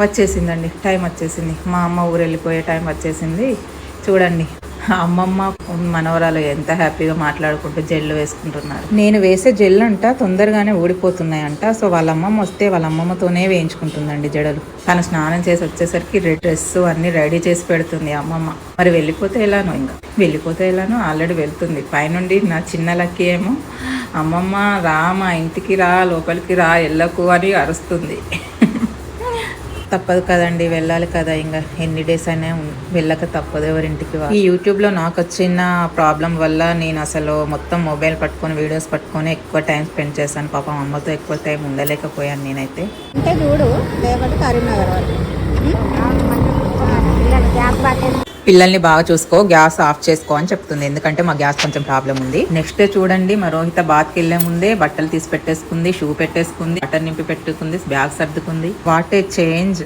వచ్చేసిందండి. టైం వచ్చేసింది. మా అమ్మ ఊరు వెళ్ళిపోయే టైం వచ్చేసింది. చూడండి. అమ్మమ్మ మనవరాలు ఎంత హ్యాపీగా మాట్లాడుకుంటూ జెల్లు వేసుకుంటున్నారు. నేను వేసే జెల్లు అంట తొందరగానే ఊడిపోతున్నాయంట. సో వాళ్ళ అమ్మమ్మ వస్తే వాళ్ళ అమ్మమ్మతోనే వేయించుకుంటుందండి జడలు. తను స్నానం చేసి వచ్చేసరికి రెడ్ డ్రెస్ అన్ని రెడీ చేసి పెడుతుంది అమ్మమ్మ. మరి వెళ్ళిపోతే ఎలానో ఇంకా. వెళ్ళిపోతే ఎలానో ఆల్రెడీ వెళ్తుంది. పైనుండి నా చిన్న లక్కీ ఏమో అమ్మమ్మ రా మా ఇంటికి రా లోపలికి రా వెళ్ళకు అని అరుస్తుంది. తప్పదు కదండి వెళ్ళాలి కదా. ఇంకా ఎన్ని డేస్ అయినా వెళ్ళక తప్పదు ఎవరింటికి ఈ యూట్యూబ్లో నాకు వచ్చిన ప్రాబ్లం వల్ల నేను అసలు మొత్తం మొబైల్ పట్టుకొని వీడియోస్ పట్టుకొని ఎక్కువ టైం స్పెండ్ చేశాను. పాపం అమ్మతో ఎక్కువ టైం ఉండలేకపోయాను నేనైతే. అంటే చూడు కరీంనగర్ వరకు పిల్లల్ని బాగా చూసుకో గ్యాస్ ఆఫ్ చేసుకో అని చెప్తుంది. ఎందుకంటే మా గ్యాస్ కొంచెం ప్రాబ్లం ఉంది. నెక్స్ట్ డే చూడండి మా రోహిత బాత్కి వెళ్ళే ముందే బట్టలు తీసి పెట్టేసుకుంది షూ పెట్టేసుకుంది బట్టలు నింపి పెట్టుకుంది బ్యాగ్ సర్దుకుంది. What a change